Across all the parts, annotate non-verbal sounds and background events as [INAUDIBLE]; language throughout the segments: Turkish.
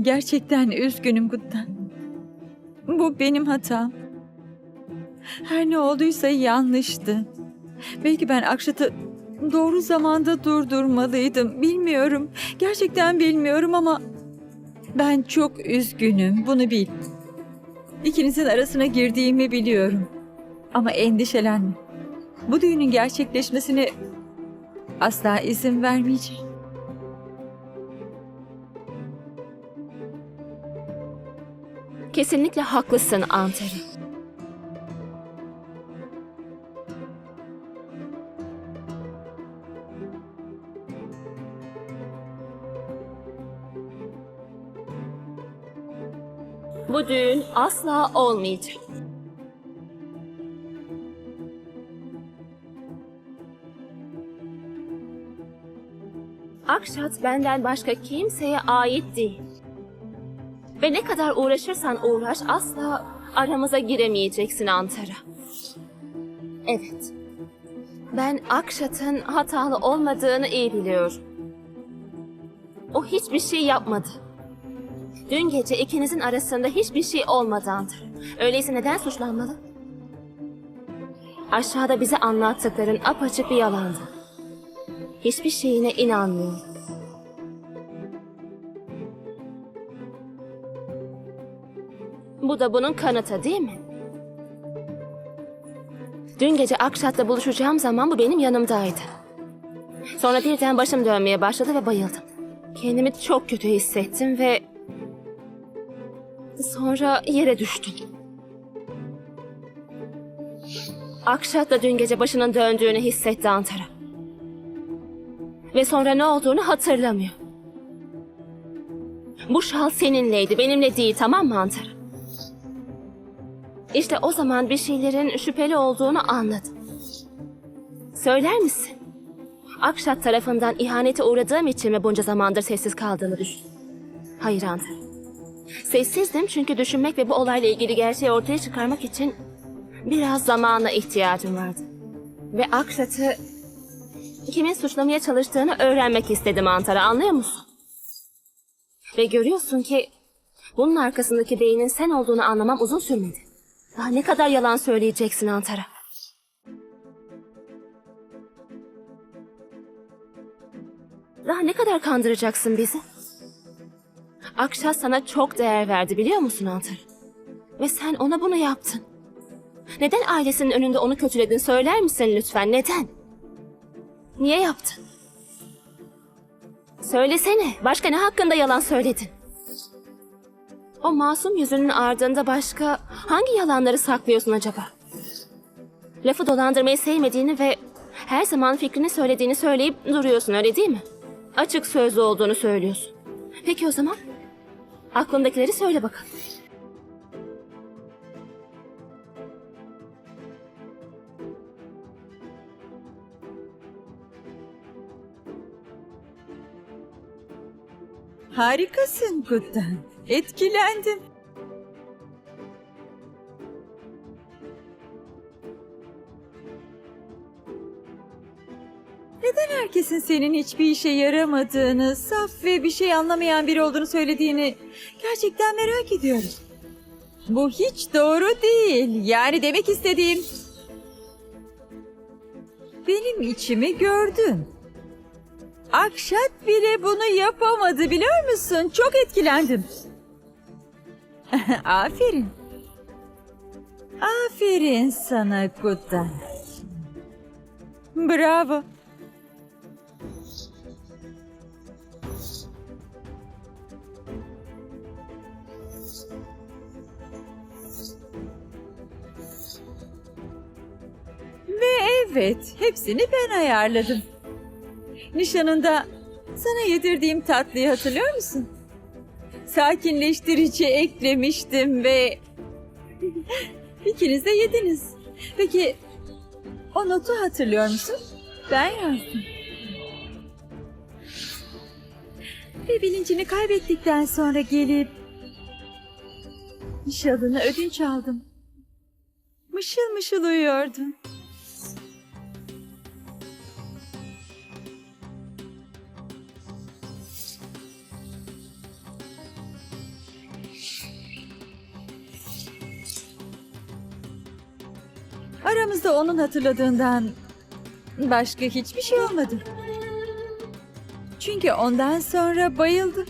Gerçekten üzgünüm Guttan. Bu benim hatam. Her ne olduysa yanlıştı. Belki ben Akşat'ı doğru zamanda durdurmalıydım. Bilmiyorum. Gerçekten bilmiyorum ama ben çok üzgünüm. Bunu bil. İkinizin arasına girdiğimi biliyorum. Ama endişelenme. Bu düğünün gerçekleşmesine asla izin vermeyeceğim. Kesinlikle haklısın Anteri. Bu düğün asla olmayacak. Akşat benden başka kimseye ait değil. Ve ne kadar uğraşırsan uğraş asla aramıza giremeyeceksin Antara. Evet. Ben Akşat'ın hatalı olmadığını iyi biliyorum. O hiçbir şey yapmadı. Dün gece ikinizin arasında hiçbir şey olmadı Antara. Öyleyse neden suçlanmalı? Aşağıda bize anlattıkların apaçık bir yalandı. Hiçbir şeyine inanmıyorum. Bu da bunun kanıtı değil mi? Dün gece Akşat'la buluşacağım zaman bu benim yanımdaydı. Sonra birden başım dönmeye başladı ve bayıldım. Kendimi çok kötü hissettim ve... Sonra yere düştüm. Akşat da dün gece başının döndüğünü hissetti Antara. Ve sonra ne olduğunu hatırlamıyor. Bu şal seninleydi, benimle değil tamam mı Antara? İşte o zaman bir şeylerin şüpheli olduğunu anladım. Söyler misin? Akşat tarafından ihanete uğradığım için mi bunca zamandır sessiz kaldığını düşün? Hayır Antara. Sessizdim çünkü düşünmek ve bu olayla ilgili gerçeği ortaya çıkarmak için biraz zamana ihtiyacım vardı. Ve Akşat'ı kimin suçlamaya çalıştığını öğrenmek istedim Antara anlıyor musun? Ve görüyorsun ki bunun arkasındaki beynin sen olduğunu anlamam uzun sürmedi. Daha ne kadar yalan söyleyeceksin Antara? Daha ne kadar kandıracaksın bizi? Akşat sana çok değer verdi biliyor musun Antara? Ve sen ona bunu yaptın. Neden ailesinin önünde onu kötüledin söyler misin lütfen? Neden? Niye yaptın? Söylesene. Başka ne hakkında yalan söyledin? O masum yüzünün ardında başka hangi yalanları saklıyorsun acaba? Lafı dolandırmayı sevmediğini ve her zaman fikrini söylediğini söyleyip duruyorsun öyle değil mi? Açık sözlü olduğunu söylüyorsun. Peki o zaman aklındakileri söyle bakalım. Harikasın Guttan. Etkilendim. Neden herkesin senin hiçbir işe yaramadığını, saf ve bir şey anlamayan biri olduğunu söylediğini gerçekten merak ediyorum. Bu hiç doğru değil. Yani demek istediğim... Benim içimi gördün. Akşat bile bunu yapamadı biliyor musun? Çok etkilendim. [LAUGHS] Aferin. Aferin sana Kutan. Bravo. Ve evet, hepsini ben ayarladım. Nişanında sana yedirdiğim tatlıyı hatırlıyor musun? Sakinleştirici eklemiştim ve ikiniz de yediniz. Peki o notu hatırlıyor musun? Ben yazdım. Ve bilincini kaybettikten sonra gelip nişanını ödünç aldım. Mışıl mışıl uyuyordun. Aramızda onun hatırladığından başka hiçbir şey olmadı. Çünkü ondan sonra bayıldı.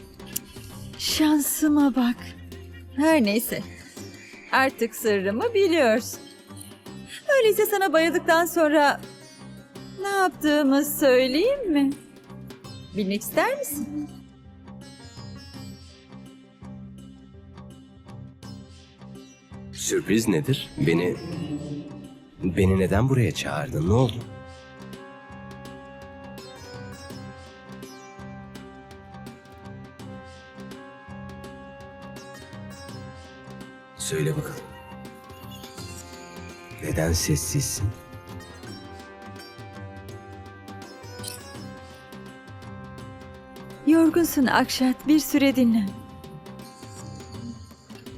Şansıma bak. Her neyse. Artık sırrımı biliyorsun. Öyleyse sana bayıldıktan sonra ne yaptığımı söyleyeyim mi? Bilmek ister misin? Sürpriz nedir? Beni... Beni neden buraya çağırdın? Ne oldu? Söyle bakalım. Neden sessizsin? Yorgunsun Akşat, bir süre dinlen.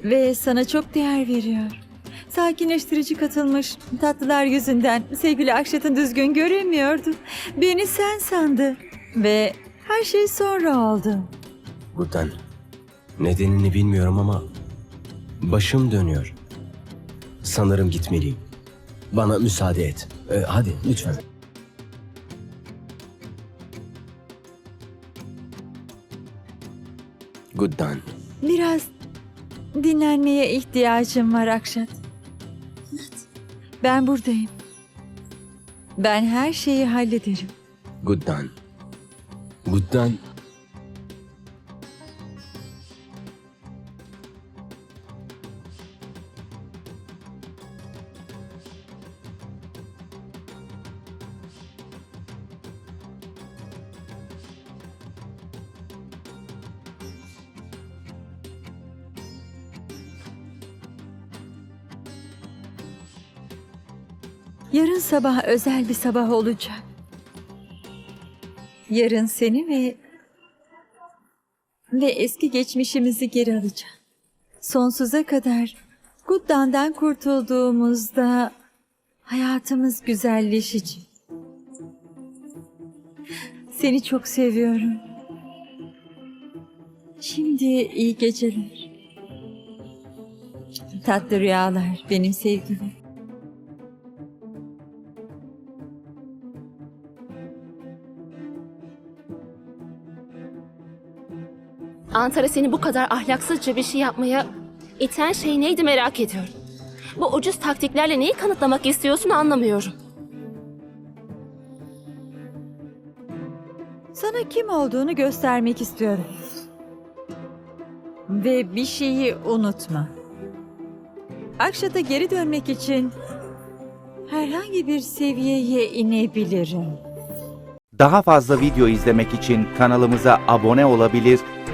Ve sana çok değer veriyor. Sakinleştirici katılmış tatlılar yüzünden sevgili Akşat'ın düzgün göremiyordu. Beni sen sandı. Ve her şey sonra oldu. Buradan. Nedenini bilmiyorum ama başım dönüyor. Sanırım gitmeliyim. Bana müsaade et. Ee, hadi lütfen. Guddan. Biraz dinlenmeye ihtiyacım var Akşat. Ben buradayım. Ben her şeyi hallederim. Guddan. Guddan. Yarın sabah özel bir sabah olacak. Yarın seni ve ve eski geçmişimizi geri alacağım. Sonsuza kadar Guddan'dan kurtulduğumuzda hayatımız güzelleşecek. Seni çok seviyorum. Şimdi iyi geceler. Tatlı rüyalar benim sevgilim. Antara seni bu kadar ahlaksızca bir şey yapmaya iten şey neydi merak ediyorum. Bu ucuz taktiklerle neyi kanıtlamak istiyorsun anlamıyorum. Sana kim olduğunu göstermek istiyorum. Ve bir şeyi unutma. Akşata geri dönmek için herhangi bir seviyeye inebilirim. Daha fazla video izlemek için kanalımıza abone olabilir,